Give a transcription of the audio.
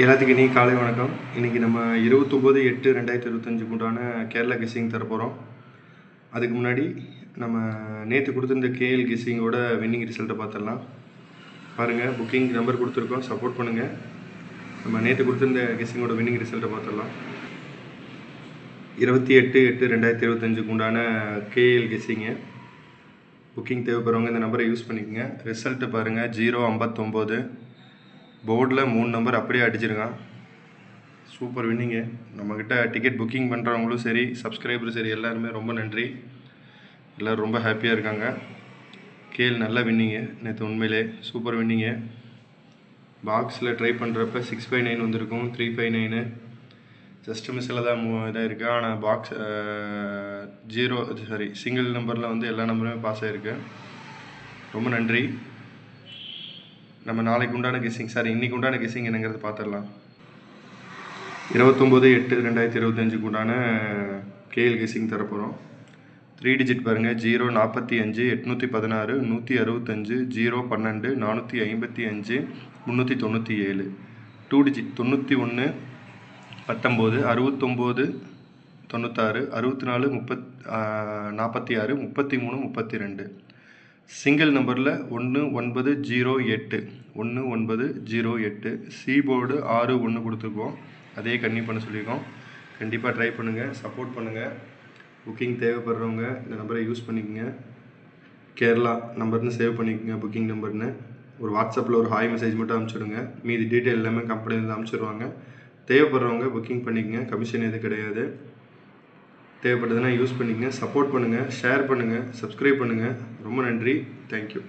எல்லாத்துக்கும் இனி காலை வணக்கம். இன்றைக்கி நம்ம இருபத்தொம்போது எட்டு ரெண்டாயிரத்தி இருபத்தஞ்சுக்கு உண்டான கேரளா கெஸ்ஸிங் தரப்போகிறோம் அதுக்கு முன்னாடி நம்ம நேற்று கொடுத்துருந்த கேஎல் கெஸ்ஸிங்கோட வின்னிங் ரிசல்ட்டை பார்த்துடலாம் பாருங்கள் புக்கிங் நம்பர் கொடுத்துருக்கோம். சப்போர்ட் பண்ணுங்கள் நம்ம நேற்று கொடுத்துருந்த கெஸ்ஸிங்கோட வின்னிங் ரிசல்ட்டை பார்த்துடலாம் இருபத்தி எட்டு எட்டு ரெண்டாயிரத்தி இருபத்தஞ்சுக்கு உண்டான கேஎல் கெஸ்ஸிங்கு. புக்கிங் தேவைப்படுறவங்க இந்த நம்பரை யூஸ் பண்ணிக்கோங்க. ரிசல்ட்டு பாருங்கள் ஜீரோ ஐம்பத்தொம்போது. போர்டில் மூணு நம்பர் அப்படியே அடிச்சிருக்கான். Super winning. நம்மக்கிட்ட டிக்கெட் புக்கிங் பண்ணுறவங்களும் சரி சப்ஸ்கிரைபரும் சரி எல்லாருமே ரொம்ப நன்றி. எல்லோரும் ரொம்ப ஹாப்பியாக இருக்காங்க. கேல் நல்ல வின்னிங்கு. நேற்று உண்மையிலே சூப்பர் வின்னிங்கு. பாக்ஸில் ட்ரை பண்ணுறப்ப சிக்ஸ் ஃபைவ் நைன் வந்திருக்கும் த்ரீ ஃபைவ் நைனு ஜஸ்ட் மிஸ்ஸில் தான் மூ இதாக இருக்குது ஆனால் பாக்ஸ் ஜீரோ சாரி சிங்கிள் நம்பரில் வந்து எல்லா நம்பருமே பாஸ் ஆகிருக்கு ரொம்ப நன்றி. நம்ம நாளைக்கு உண்டான கெஸ்ஸிங் சாரி இன்றைக்கு உண்டான கெஸ்ஸிங் என்னங்கிறது பார்த்துடலாம் இருபத்தொம்போது எட்டு ரெண்டாயிரத்தி இருபத்தஞ்சுக்கு உண்டான கேஎல் கெஸ்ஸிங் தரப்போகிறோம் த்ரீ டிஜிட் பாருங்கள் ஜீரோ நாற்பத்தி அஞ்சு எட்நூற்றி பதினாறு நூற்றி அறுபத்தஞ்சு ஜீரோ பன்னெண்டு நானூற்றி ஐம்பத்தி அஞ்சு முந்நூற்றி தொண்ணூற்றி ஏழு. டூ டிஜிட் தொண்ணூற்றி ஒன்று பத்தொம்போது அறுபத்தொம்போது தொண்ணூத்தாறு அறுபத்தி நாலு முப்பத் நாற்பத்தி ஆறு முப்பத்தி மூணு முப்பத்தி ரெண்டு. சிங்கிள் நம்பரில் ஒன்று ஒன்பது ஜீரோ எட்டு. ஒன்று ஒன்பது ஜீரோ எட்டு. சி போர்டு ஆறு ஒன்று கொடுத்துருக்கோம் அதே கன்னியூ பண்ண சொல்லியிருக்கோம் கண்டிப்பாக ட்ரை பண்ணுங்கள் சப்போர்ட் பண்ணுங்கள் புக்கிங் தேவைப்படுறவங்க இந்த நம்பரை யூஸ் பண்ணிக்கோங்க. கேரளா நம்பர்னு சேவ் பண்ணிக்கோங்க புக்கிங் நம்பர்னு ஒரு வாட்ஸ்அப்பில் ஒரு ஹாய் மெசேஜ் மட்டும் அனுப்பிச்சிடுங்க. மீதி டீட்டெயில் எல்லாமே கம்பெனிலேருந்து அனுப்பிச்சிடுவாங்க தேவைப்படுறவங்க புக்கிங் பண்ணிக்கங்க. கமிஷன் எதுவும் கிடையாது. தேவைப்படுதுன்னா யூஸ் பண்ணிக்கங்க சப்போர்ட் பண்ணுங்கள் ஷேர் பண்ணுங்கள் சப்ஸ்கிரைப் பண்ணுங்கள் ரொம்ப நன்றி. தேங்க்யூ